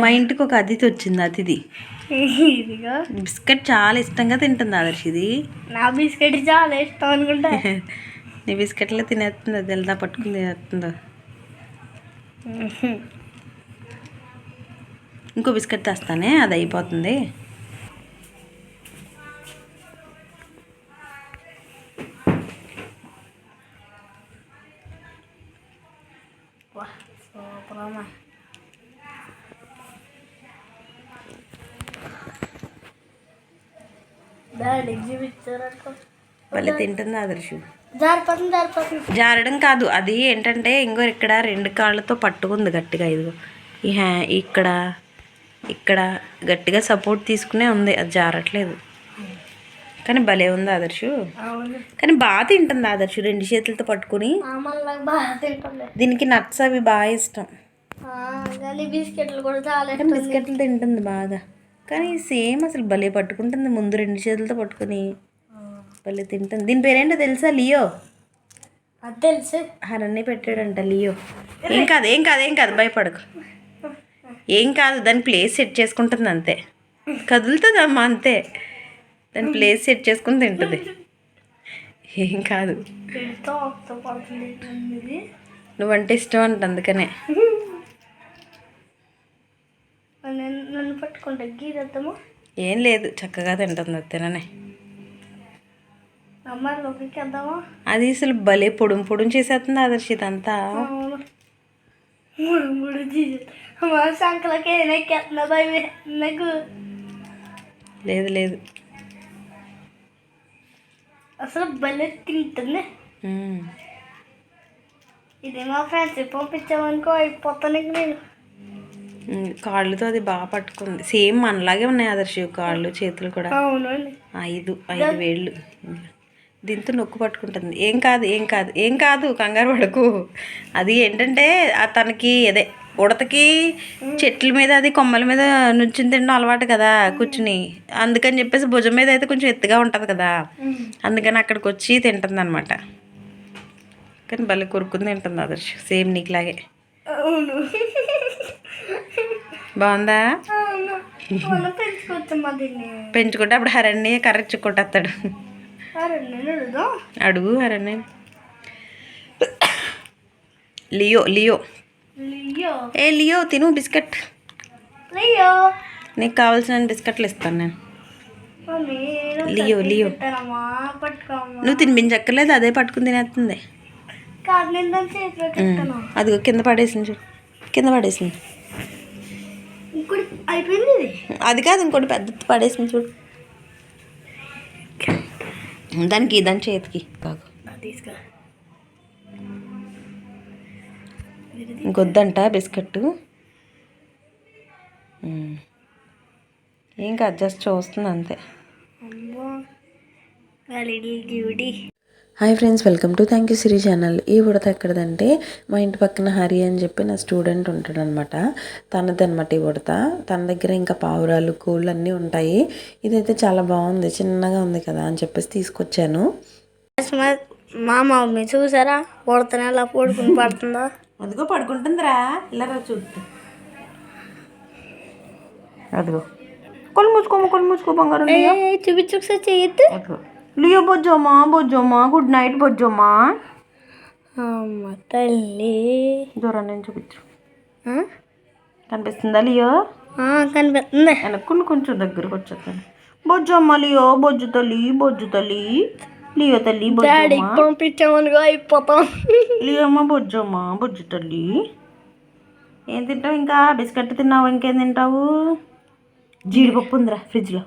మా ఇంటికి ఒక అతిథి వచ్చింది అతిథి. ఇదిగో. బిస్కెట్ చాలా ఇష్టంగా తింటుంది ఆదర్శ్ ఇది నా బిస్కెట్ చాలా ఇష్టం అనుకుంటా. నీ బిస్కెట్లో తినేస్తుంది అది వెళ్దా పట్టుకుని తినేస్తుందో? ఇంకో బిస్కెట్ తెస్తానే అది అయిపోతుంది. సూపర్ అమ్మా. భలే తింటుంది ఆదర్శు. జారడం కాదు అది ఏంటంటే ఇంకో ఇక్కడ రెండు కాళ్ళతో పట్టుకుంది గట్టిగా ఇదిగో. ఈ హ్యా ఇక్కడ ఇక్కడ గట్టిగా సపోర్ట్ తీసుకునే ఉంది అది జారట్లేదు. కానీ భలే ఉంది ఆదర్శు. కానీ బాగా తింటుంది ఆదర్శు రెండు చేతులతో పట్టుకుని. మళ్ళీ దీనికి నట్స్ అవి బాగా ఇష్టం. బిస్కెట్లు కూడా బిస్కెట్లు తింటుంది బాగా. కానీ సేమ్ అసలు భలే పట్టుకుంటుంది ముందు రెండు చేతులతో పట్టుకుని. భలే తింటుంది. దీని పేరేంటో తెలుసా లియో? అది తెలుసు. హరన్ని పెట్టాడంట లియో. ఏం కాదు ఏం కాదు ఏం కాదు భయపడకు. ఏం కాదు దాని ప్లేస్ సెట్ చేసుకుంటుంది అంతే. కదులుతుంది అమ్మ అంతే. దాని ప్లేస్ సెట్ చేసుకుని తింటుంది. ఏం కాదు. నువ్వంటే ఇష్టం అంట అందుకనే నేను నన్ను పట్టుకుంటా గీరద్దాము ఏం లేదు చక్కగా తింటుంది తిననే. అమ్మ లోపలికి వెళ్దామా? అది అసలు భలే పొడుం పొడుం చేసేస్తుంది ఆదర్శ ఇదంతా అవును. మూడు మూడు జీజు అమ్మ సంకలకి ఎక్కేస్తున్నా భయం నాకు లేదు లేదు. అసలు భలే తింటుంది. ఉమ్. ఇది మా ఫ్రెండ్స్ పంపించామనుకో అయిపోతాను నేను. కాళ్ళతో అది బాగా పట్టుకుంది. సేమ్ మనలాగే ఉన్నాయి ఆదర్శ కాళ్ళు చేతులు కూడా. ఐదు ఐదు వేళ్ళు. దీంతో నొక్కు పట్టుకుంటుంది. ఏం కాదు ఏం కాదు ఏం కాదు కంగారు పడకు. అది ఏంటంటే తనకి అదే ఉడతకి చెట్ల మీద అది కొమ్మల మీద నుంచుని తినడం అలవాటు కదా కూర్చుని. అందుకని చెప్పేసి భుజం మీద అయితే కొంచెం ఎత్తుగా ఉంటుంది కదా. అందుకని అక్కడికి వచ్చి తింటుంది అనమాట కానీ భలే కొరుకుని తింటుంది ఆదర్శ్. సేమ్ నీకులాగే. అవును. బాగుందా? పెంచుకుంటే అప్పుడు హరణ్య నేను అడుగుదాం అడుగు హరణ్య లియో లియో. ఏ లియో తిను బిస్కెట్. లియో. నీకు కావాల్సిన బిస్కెట్లు ఇస్తాను నేను. Leo Leo. నువ్వు తినిపించక్కర్లేదు అదే పట్టుకుని తినేస్తుంది. అదిగో కింద పడేసింది చూడు. కింద పడేసింది. అది కాదు ఇంకోటి పెద్ద పడేసింది చూడు. దానికి దాని చేతికి కాకు తీసుకురా ఇంకొద్దంట బిస్కెట్. ఏం కాదు జస్ట్ చూస్తుంది అంతే. Hi friends welcome to thank you Siri channel. ఈ ఉడత ఎక్కడదంటే మా ఇంటి పక్కన హరి అని చెప్పి నా స్టూడెంట్ ఉంటాడనమాట. తనది అనమాట ఈ ఉడత. తన దగ్గర ఇంకా పావురాలు కోళ్ళు అన్నీ ఉంటాయి. ఇదైతే చాలా బాగుంది చిన్నగా ఉంది కదా అని చెప్పేసి తీసుకొచ్చాను. మా మమ్మీ చూసారా? ఉడతనే అలా పడుకుని పడుతుందా? అదిగో పడుకుంటుందిరా. ఇలా రా చూద్దాం అదిగో. కొలు మూసుకోమ కొలు మూసుకో బంగారం ఏ చూపించు ఒకసారి చేయొద్దు లియో బొజ్జోమా బొజ్జోమా గుడ్ నైట్ బొజ్జోమా అమ్మ తల్లి. దూరం నేను చూపించు? కనిపిస్తుందా లియో? కనిపిస్తుంది. వెనక్కుని కొంచెం దగ్గరకు వచ్చేస్తాను. బొజ్జమ్మ లియో బొజ్జు తల్లి బొజ్జు తల్లి. లియో తల్లి డాడీకి బొజ్జమ్మ పంపించామనుకో అయిపోతాం. లియోమ్మ బొజ్జమ్మ బొజ్జు తల్లి. ఏం తింటావు ఇంకా? బిస్కెట్ తిన్నావు? ఇంకేం తింటావు? జీడిపప్పు ఉందిరా ఫ్రిడ్జ్లో.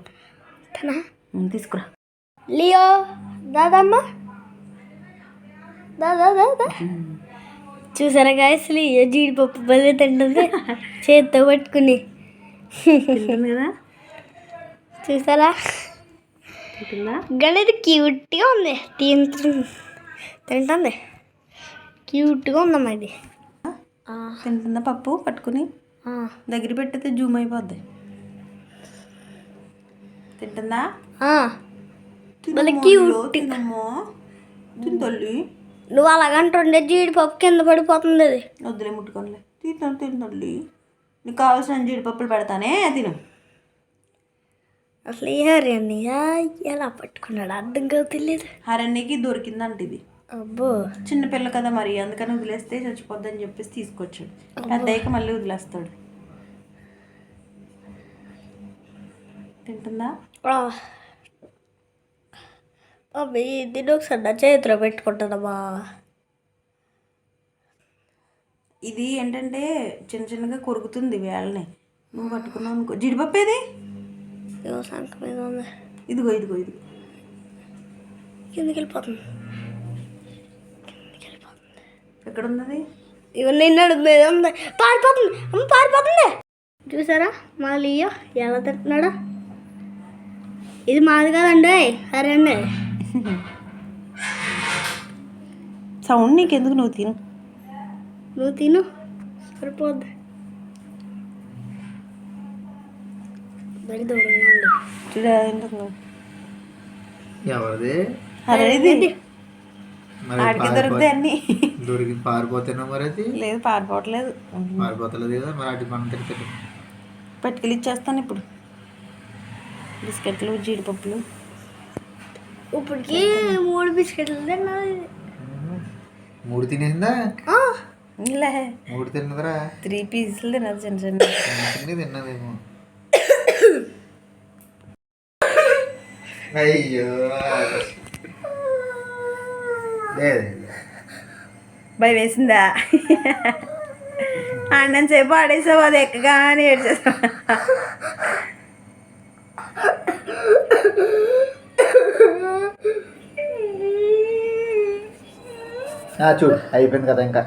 తీసుకురా. లియో దాదమ్మ? దాదా దాదా చూసారా గాయస్ లియో జీడిపప్పు బలి తింటుంది. చేత్తో పట్టుకుని. తింటుంది కదా? చూసారా? తింటుందా? గణిత క్యూట్గా ఉంది. తింటు తింటుంది. క్యూట్గా ఉందమ్మా ఇది. తింటుందా పప్పు? పట్టుకుని. ఆ, దగ్గర పెట్టితే జూమ్ అయిపోద్ది. తింటుందా? ఆ. భలే తినమ్మా. తిను తల్లి నువ్వు అలాగంటుండే జీడిపప్పు కింద పడిపోతుంది అది. వద్దులే ముట్టుకోనిలే. తింటాను తిను తల్లి నీకు కావాల్సిన జీడిపప్పులు పెడతానే తిను. అసలు ఏ అన్నయ్య ఎలా పట్టుకున్నాడు అర్థం కాదు తెలియదు హరణ్యకి దొరికిందంట ఇది. అబ్బో. చిన్నపిల్ల కదా మరి అందుకని వదిలేస్తే చచ్చిపోద్దని చెప్పేసి తీసుకొచ్చాడు. పెద్దయ్యక మళ్ళీ వదిలేస్తాడు. తింటుందా? అబ్బి దీన్ని ఒకసారి నా చేతిలో పెట్టుకుంటుందమ్మా. ఇది ఏంటంటే చిన్న చిన్నగా కొరుకుతుంది వేళ్ళని నువ్వు పట్టుకున్నావు అనుకో. జీడిపప్పు ఏది? సంక మీద ఉంది. ఇదిగో ఇదిగో ఇదిగో. కిందకి వెళ్ళిపోతుంది ఎక్కడ ఉన్నది ఇవన్నీ మీద ఉంది. పారిపోతుంది. అమ్మ పారిపోతుంది. చూసారా? మా లియో ఎలా తింటున్నాడా? ఇది మాది కదండి. సరే అండి సౌండ్ నీకెందుకు నువ్వు తిను? నువ్వు తిను. సరిపోద్ది. ఎవరిది? ఆడికి దొరుకుతాయి అన్ని. దొరికి పారిపోతేనా మరి అది? లేదు పారిపోవట్లేదు. పారిపోతలేదు కదా మరి అటు మనం తిరుగుతుంది పట్టుకెళ్ళి ఇచ్చేస్తాను ఇప్పుడు. బిస్కెట్లు జీడిపప్పులు. ఇప్పటికి మూడు బిస్కెట్లు తిన్నది మూడు తినేసిందా ఆ, లే మూడు తిన్నదిరా త్రీ పీసులు తినదు చిన్న చిన్న తిని తిన్నదేమో అయ్యో లేదు భయం వేసిందా అన్నం సేపు ఆడేసావు అది ఎక్కగా అని ఏడ్చేసావు చూడు అయిపోయింది కదా ఇంకా.